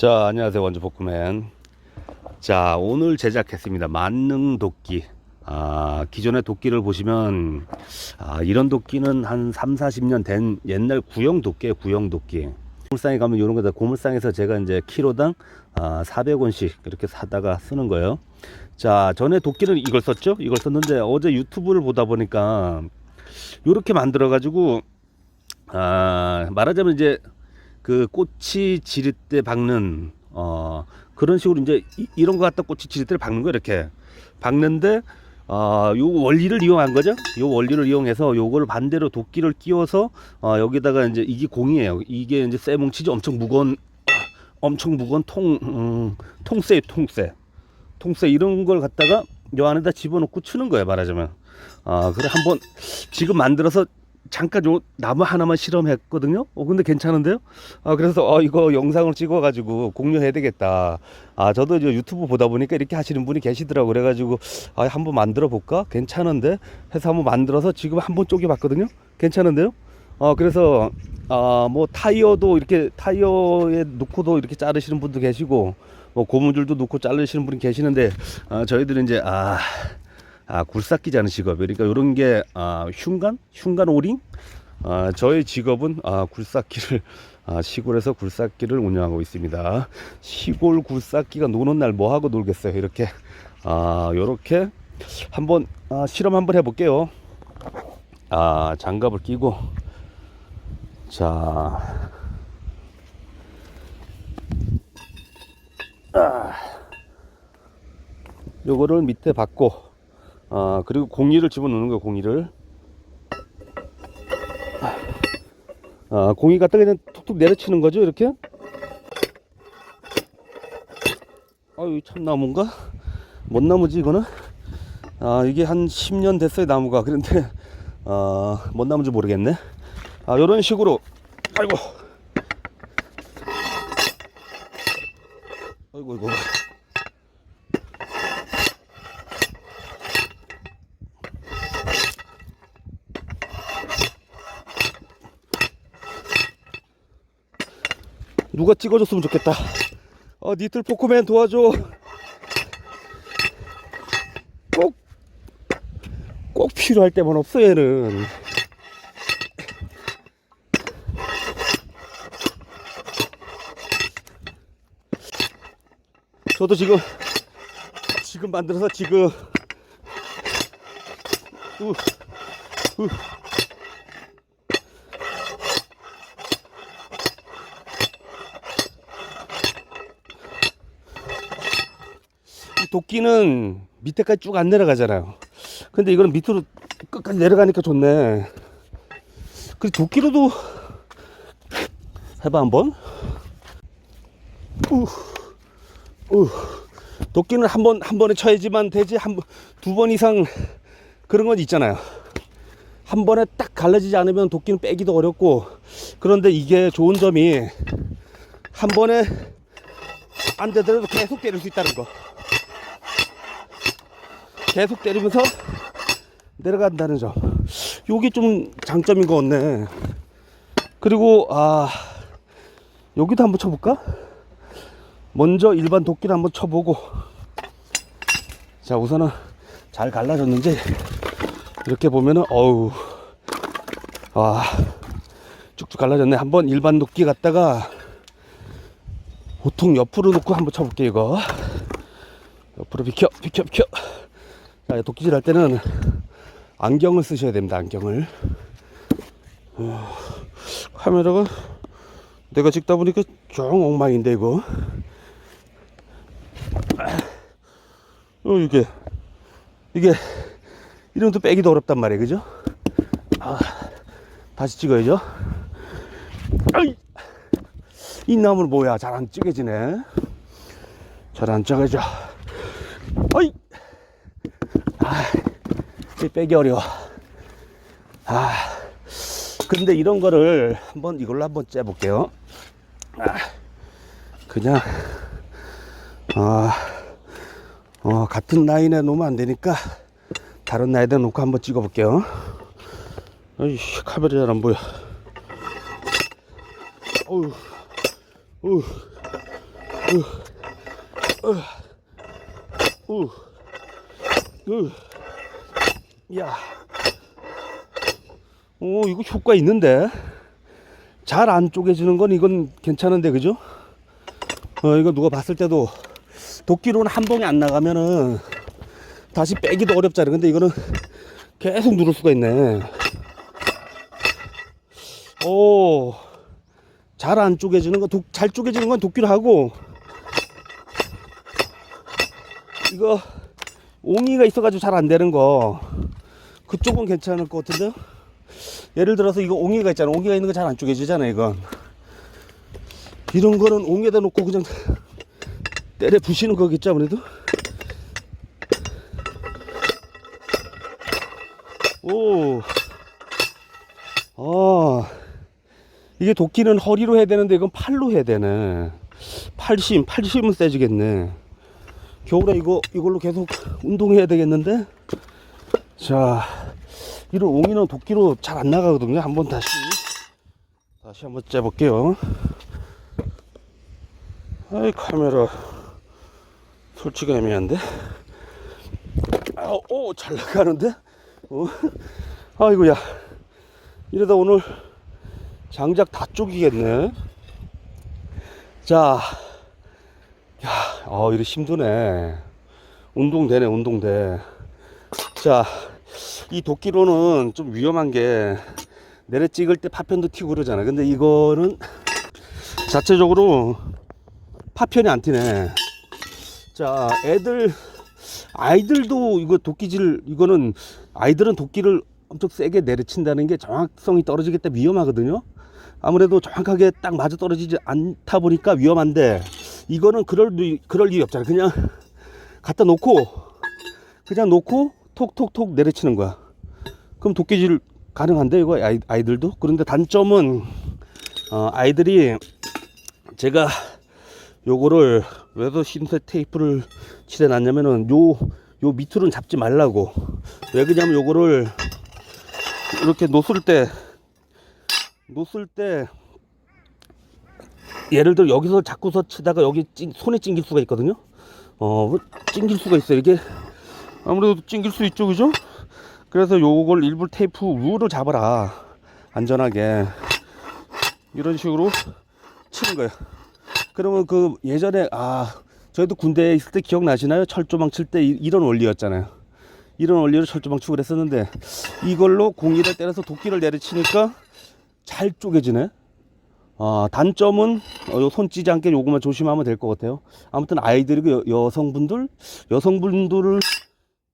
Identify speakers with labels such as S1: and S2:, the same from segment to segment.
S1: 자, 안녕하세요. 원주 복구맨. 자, 오늘 제작했습니다. 만능 도끼. 아, 기존의 도끼를 보시면, 아, 이런 도끼는 한 3, 40년 된 옛날 구형 도끼에 구형 도끼. 고물상에 가면 이런 거다. 고물상에서 제가 이제 키로당 아, 400원씩 이렇게 사다가 쓰는 거예요. 자, 전에 도끼는 이걸 썼죠? 이걸 썼는데 어제 유튜브를 보다 보니까 요렇게 만들어 가지고 아, 말하자면 이제 그 꽃이 지릴 때 박는 어 그런 식으로 이제 이, 런거 갖다 꽃이 지릴 때 박는 거 이렇게 박는데 어 요 원리를 이용한 거죠. 요 원리를 이용해서 요걸 반대로 도끼를 끼워서 어 여기다가 이제 이게 공이에요. 이게 이제 쇠뭉치지 엄청 무거운 엄청 무거운 통 음, 통쇠 통쇠 통쇠 이런 걸 갖다가 요 안에다 집어넣고 치는 거예요 말하자면 아 그래 한번 지금 만들어서 잠깐 요 나무 하나만 실험했거든요. 어 근데 괜찮은데요? 아 그래서 어 이거 영상을 찍어 가지고 공유해야 되겠다. 아 저도 이제 유튜브 보다 보니까 이렇게 하시는 분이 계시더라고 그래 가지고 아 한번 만들어 볼까? 괜찮은데 해서 한번 만들어서 지금 한번 쪼개 봤거든요. 괜찮은데요? 어 그래서 아뭐 타이어도 이렇게 타이어에 놓고도 이렇게 자르시는 분도 계시고 뭐 고무줄도 놓고 자르시는 분이 계시는데 아 저희들은 이제 아 아, 굴삭기 자는 직업. 그러니까 이런 게 아, 흉간, 흉간 오링. 아, 저의 직업은 아, 굴삭기를 아, 시골에서 굴삭기를 운영하고 있습니다. 시골 굴삭기가 노는 날 뭐 하고 놀겠어요. 이렇게 아, 요렇게 한번 아, 실험 한번 해볼게요. 아, 장갑을 끼고 자. 아, 요거를 밑에 받고 아 그리고 공이를 집어넣는 거예요 공이를. 아 공이 갖다 그냥 툭툭 내려치는 거죠 이렇게? 아유 참나무인가? 뭔 나무지 이거는? 아 이게 한 10년 됐어요 나무가. 그런데 아뭔 나무인지 모르겠네. 아 요런 식으로. 아이고. 아이고 이거 누가 찍어줬으면 좋겠다. 어, 니틀 포크맨 도와줘. 꼭, 꼭 필요할 때만 없어, 얘는. 저도 지금, 지금 만들어서 지금, 우, 우. 도끼는 밑에까지 쭉 안 내려가잖아요. 근데 이거는 밑으로 끝까지 내려가니까 좋네. 그 도끼로도 해봐 한번. 우, 우. 도끼는 한 번 한 번에 쳐야지만 되지 한두번 이상 그런 건 있잖아요. 한 번에 딱 갈라지지 않으면 도끼는 빼기도 어렵고 그런데 이게 좋은 점이 한 번에 안 되더라도 계속 때릴 수 있다는 거. 계속 때리면서 내려간다는 점. 요게 좀 장점인 것 같네. 그리고, 아, 여기도 한번 쳐볼까? 먼저 일반 도끼를 한번 쳐보고. 자, 우선은 잘 갈라졌는지, 이렇게 보면은, 어우, 아, 쭉쭉 갈라졌네. 한번 일반 도끼 갖다가, 보통 옆으로 놓고 한번 쳐볼게, 이거. 옆으로 비켜, 비켜, 비켜. 자, 도끼질 할 때는 안경을 쓰셔야 됩니다. 안경을. 어, 카메라가 내가 찍다 보니까 좀 엉망인데 이거. 어 이게 이게 이런 것도 빼기도 어렵단 말이에요, 그죠? 아, 다시 찍어야죠. 이 나무는 뭐야? 잘 안 찍어지네. 잘 안 찍어져. 아이. 아, 이 빼기 어려워. 아, 근데 이런 거를 한번 이걸로 한번 째볼게요. 아, 그냥, 아, 어, 같은 라인에 놓으면 안 되니까 다른 라인에 놓고 한번 찍어볼게요. 아이씨, 카메라 잘 안 보여. 어우, 어우, 우, 우, 야, 오 이거 효과 있는데 잘 안 쪼개지는 건 이건 괜찮은데 그죠? 어 이거 누가 봤을 때도 도끼로는 한 번에 안 나가면은 다시 빼기도 어렵잖아. 근데 이거는 계속 누를 수가 있네. 오, 잘 안 쪼개지는 건, 독, 잘 쪼개지는 건 도끼로 하고, 이거, 옹이가 있어가지고 잘 안 되는 거, 그쪽은 괜찮을 것 같은데요? 예를 들어서 이거 옹이가 있잖아. 옹이가 있는 거 잘 안 쪼개지잖아, 이건. 이런 거는 옹에다 놓고 그냥 때려 부시는 거겠죠, 아무래도? 오. 아. 이게 도끼는 허리로 해야 되는데 이건 팔로 해야 되네. 팔심, 팔심은 세지겠네. 겨울에 이거, 이걸로 계속 운동해야 되겠는데? 자, 이런 옹이는 도끼로 잘 안 나가거든요. 한번 다시, 다시 한번 째볼게요. 아이, 카메라. 솔직히 애매한데? 아, 오, 잘 나가는데? 어? 아이고야. 이러다 오늘 장작 다 쪼기겠네. 자, 야, 어, 이래 힘드네. 운동되네, 운동돼. 자, 이 도끼로는 좀 위험한 게 내려 찍을 때 파편도 튀고 그러잖아. 근데 이거는 자체적으로 파편이 안 튀네. 자, 애들, 아이들도 이거 도끼질, 이거는 아이들은 도끼를 엄청 세게 내려친다는 게 정확성이 떨어지기 때문에 위험하거든요. 아무래도 정확하게 딱 맞아 떨어지지 않다 보니까 위험한데 이거는 그럴 리, 그럴 일이 없잖아. 그냥 갖다 놓고 그냥 놓고 톡톡톡 내려치는 거야. 그럼 도끼질 가능한데 이거 아이, 아이들도 그런데 단점은 어, 아이들이 제가 요거를 왜서 신세 테이프를 칠해 놨냐면은 요, 요 밑으로는 잡지 말라고. 왜 그러냐면 요거를 이렇게 놓을 때, 놓을 때, 예를 들어 여기서 자꾸서 치다가 여기 찡, 손에 찡길 수가 있거든요. 어, 뭐 찡길 수가 있어요. 이게 아무래도 찡길 수 있죠. 그죠? 그래서 요걸 일부 테이프 위로 잡아라. 안전하게. 이런 식으로 치는 거예요. 그러면 그 예전에 아 저희도 군대에 있을 때 기억나시나요? 철조망 칠 때 이런 원리였잖아요. 이런 원리로 철조망 치고 그랬었는데 이걸로 공이를 때려서 도끼를 내려치니까 잘 쪼개지네. 아 단점은 어, 요손 찌지 않게 요거만 조심하면 될 것 같아요. 아무튼 아이들이고 여, 여성분들 여성분들을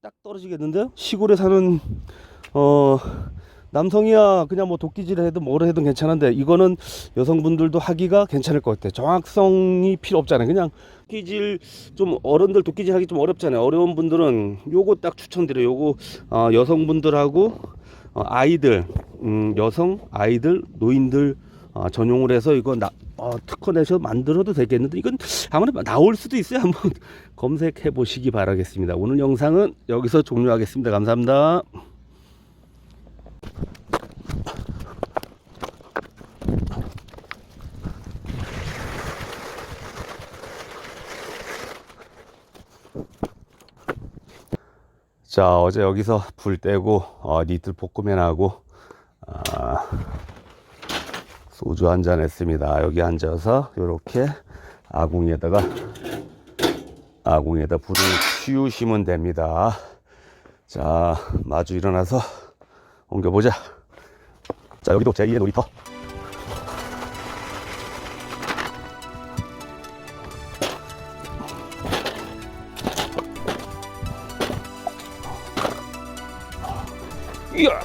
S1: 딱 떨어지겠는데요. 시골에 사는 어 남성이야 그냥 뭐 도끼질 해도 뭐를 해도 괜찮은데 이거는 여성분들도 하기가 괜찮을 것 같아요. 정확성이 필요 없잖아요. 그냥 도끼질 좀 어른들 도끼질 하기 좀 어렵잖아요. 어려운 분들은 요거 딱 추천드려요. 요거 어, 여성분들하고 어, 아이들 음, 여성 아이들 노인들 어, 전용을 해서 이거 나, 어, 특허 내서 만들어도 되겠는데 이건 아무래도 나올 수도 있어요. 한번 검색해 보시기 바라겠습니다. 오늘 영상은 여기서 종료하겠습니다. 감사합니다. 자 어제 여기서 불 떼고 어, 니들 볶음면하고 아, 소주 한 잔 했습니다. 여기 앉아서 이렇게 아궁이에다가 아궁이에다 불을 씌우시면 됩니다. 자 마주 일어나서 옮겨보자. 자 여기도 제2의 놀이터. 이야